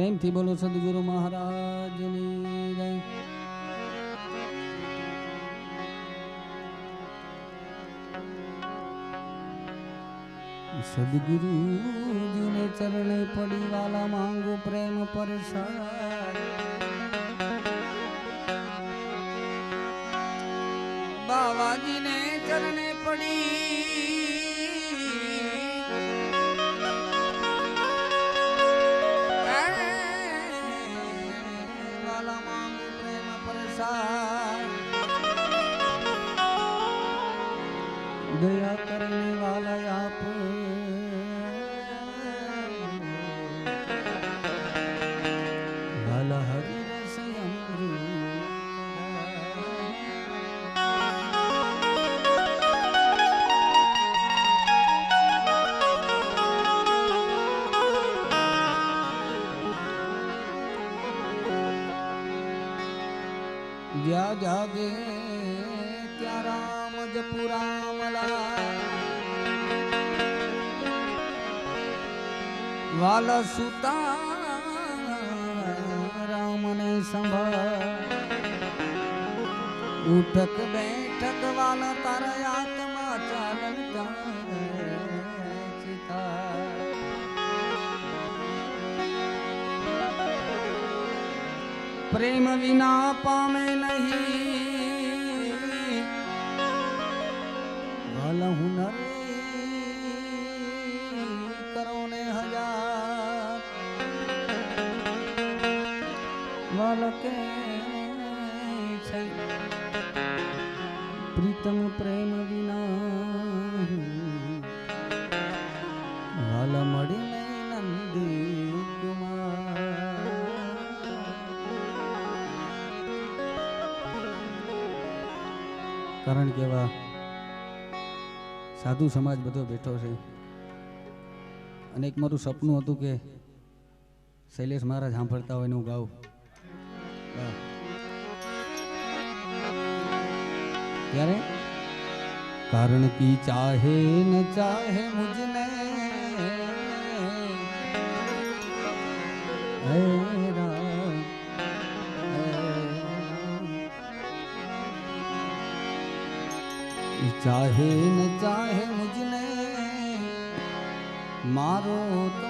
પ્રેમથી બોલો સદગુરુ મહારાજની જય. સદગુરુજીને ચરણે પડી વાલા માંગુ પ્રેમ પરસાદ. બાવાજીને ચરણે પડી દયા કરીને વાલા જ્યાં જાગે ત્યાં રામ જપુરામલા વાલા સુતા રામને સંભળ. ઉઠક બેઠક વાલા તારા આત્મા ચાલતા. પ્રેમ વિના પામે નહીં. ભલ હુનર કરો ને હજાર. ભલ કે પ્રીતમ પ્રેમ વિના કારણ કે સાધુ સમાજ બધો બેઠો છે. અને એક મારું સપનું હતું કે શૈલેષ મહારાજ સાંભળતા હોય હું ગાઉં. ત્યારે કારણ કી ચાહે ન ચાહે મુજને. હે ચાહે ન ચાહે મુજને મારો તો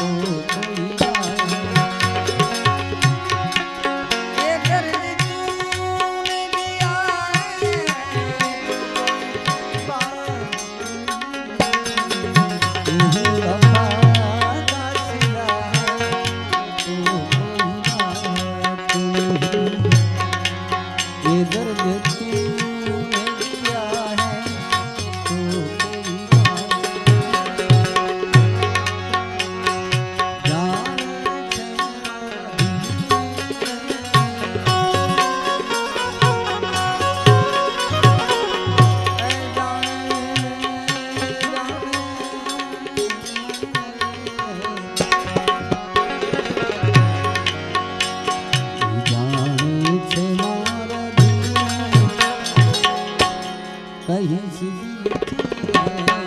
Música Mm-hmm.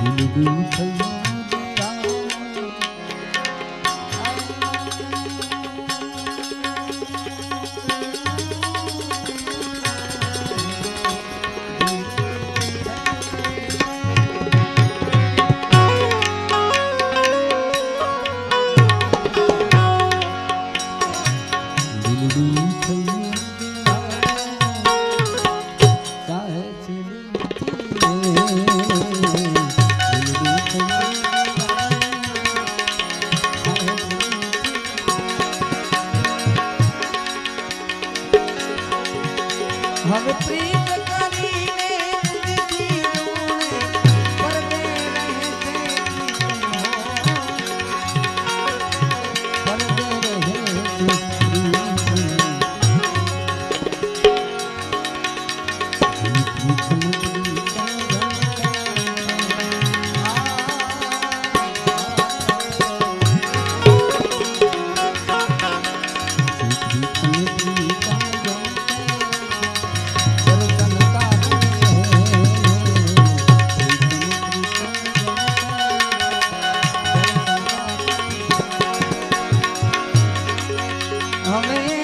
દિલ ভবে